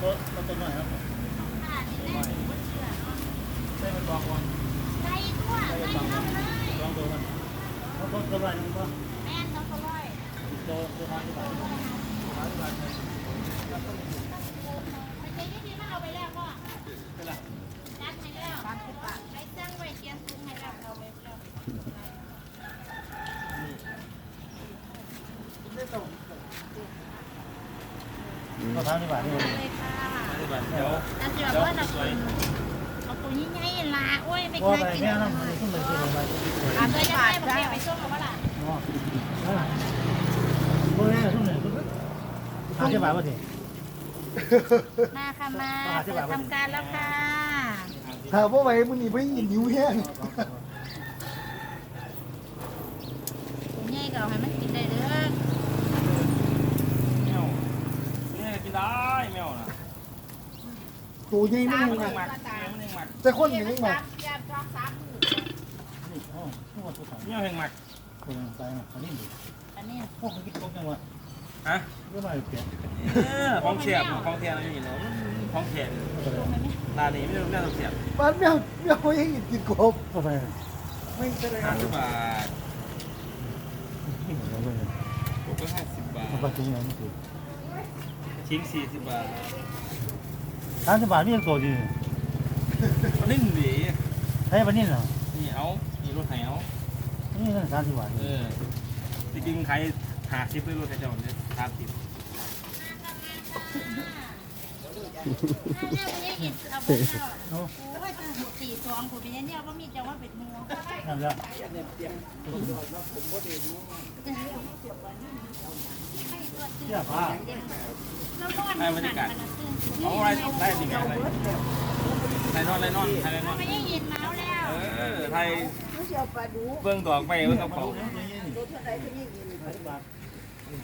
ตัวตัวหน่อยครับค่ะนี่แรกหนูก็เชื่อเนาะได้มันบอกวันไก่ตัวไก่เข้าไปเลยลองตัวมันเขาตัวตัวอะไรมันก็แม่นต้องก็ร้อยตัวตัวห้าสิบบาทห้าสิบบาทไปเจ๊ที่นี่มันเอาไปแล้วก็เป็นไรจัดให้แล้วสามสิบบาทไปจ้างไว้เตรียมถุง ให้แล้วเอาไปแล้วก็ห้าสิบบาทนี่เลยค่ะเดี๋ยวนั่นจะแบบว่าเราเอาตัวนี้ไงล่ะโอ้ยไม่ว่าเคยไปกินแม่น้ำมันขึ้นไปที่ไหนอ่าเคยจะได้บอกแม่ไปส่งหรือเปล่าเนาะพวกนี้ช่วงไหนห้าสิบบาทป่ะทีมาค่ะมาทำการแล้วค่ะถามว่าไว้มึงนี่ไม่ยินนิ้วแห้งตัวใหญ่ก็ให้มันกินได้เด้อ แมวเนี่ยกินได้แมวนะ ตัวใหญ่ไม่มันมึงยังหมัอะกมันยังหมักแต่คนอย่างนี้มานี่อ๋อทุกวันทุกวันแมวยังหมักคนตายมาอันนี้อันนี้พวกเขาคิดตรงจังวะฮะเรื่องอะไรเปลี่ยนเออของเสียบของเทียนอะไรอย่างเงี้ยของเทียนตาหนีไม่รู้แม่องเสียบบ้านแมวแมวยังกินกบก็ไปไม่ใช่เลยห้าสิบบาทผมก็ห้าสิบบาทชิ้นสี่สิบบาท ห้าสิบบาทนี่ยังตัวดีมันนิ่งดีให้ปนี่เหรอนี่เอานี่รถไถเอานี่นั่นสามสิบบาทเออจริงๆขายหาซิปด้วยรถไถเจ้าเนี่ยสามสิบเนี่ยมันยังกินเอาไปแล้วโอ้ยตั้งสี่สองผมเป็นเนี่ยว่ามีจะว่าเป็นมูนั่นแหละเสื้อผ้าได้บรรยากาศ เอาอะไรได้ดีไหมอะไรไทยนอนไทยนอนไทยนอนไม่ได้ยินเมาแล้วเออไทยเบื้องดอกไปเบื้องกระเป๋า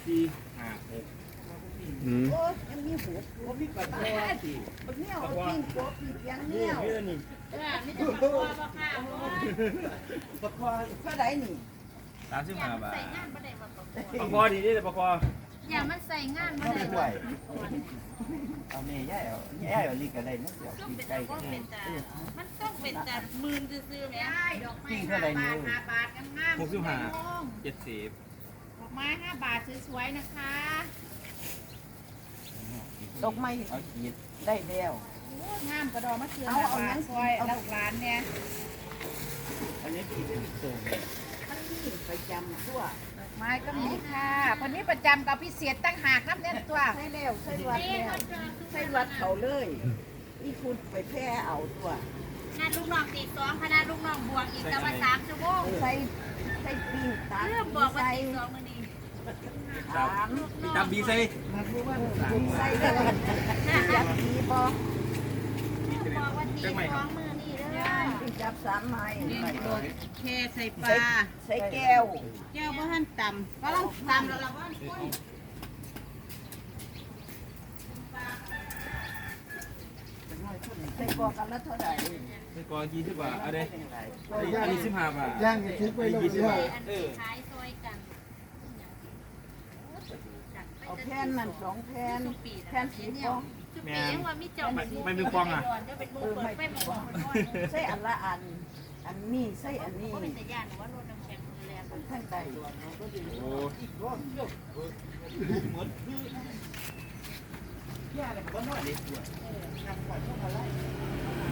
ที่หาหกอืมนี่เพื่อนนี่เออไม่ต้องมาตัวบ่ค่ะเพราะว่าสามสิบห้าบาทใส่งานบ่ได้บ่ตกปะคอดีนี่ปะคอ อย่ามันใส่งานบ่ได้บ่เอาแม่ย่ายเอาย่ายเอาลิกอะไรนะเดี๋ยวต้องกินเป็นไก่แต่กันเป็นแต่มันต้องเป็นแต่มืนซื่อๆแม่ดอกไม้ปิ้งเท่าไรนิ้ว5บาทงามหกสิบห้าเจ็ดสิบดอกไม้5บาทสวยๆนะคะตกไม่เอาขีดได้แล้วงามกระดอมะเขือเอาเอานั้นซอยลูกหลานเนี่ยอันนี้ขีดเป็นโซ่มันมี ประจำทั่วไม้ก็มีค่ะคนนี้ประจำกับพิเศษตั้งหากครับเนี่ยตัวใช่แล้วใช่วัดแล้วใช่วัดเขาเลยอีคุณไปแพร่เอาตัวคณะลูกน้องตีสองคณะลูกน้องบวกอีกแต่ว่าสามชั่วโมงใส่ใส่ปิ้งตาเรื่องบอกว่าตีสองมื้อนี้ถามจับบีใส่ใส่ได้จับดีบ่บอกว่าตีสองมื้อนี้เด้อ จับสามไม้แค่ใส่ปใส่ลาใส่แก้ว แก้วบ่ทันต่ำก็ต้องต่ำแล้วเราก็ใส่กอกันแล้วเท่าไหร่ไม่กอยี่สิบบาทอะไรอันนี้สิบห้าบาทย่างกับคิดไว้แล้วยี่สิบเดียวบาทอันเอนี้อขายซอยกันเอาแผ่นนั่นสองแผ่นแผ่นสีฟอง คือปียังว่ามีเจ้าไม่มีควงอะเดี๋ยวเป็นมือเปิดไปบ่บ่บ่ใส่อันละอัน อันนี้ใส่อันนี้บ่เป็นตาย่านว่ารถน้ำแข็งมือแลนทั้งใดโอ้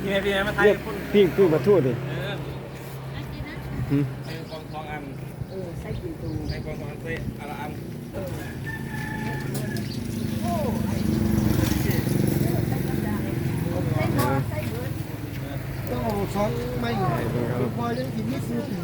พี่แม่พี่แม่มาไทยเรียกคนปิ้งปิ้งปลาทูดิเอออันนี้นะหืมใส่กองทองอันเออใส่กี่ตูใส่กองทองอันใส่อะไรอัน โอ้ไอ้ใส่กระดาษใส่หม้อใส่เบิด ต้องเอาช้อนไม่พอยังกินไม่ซื้อปี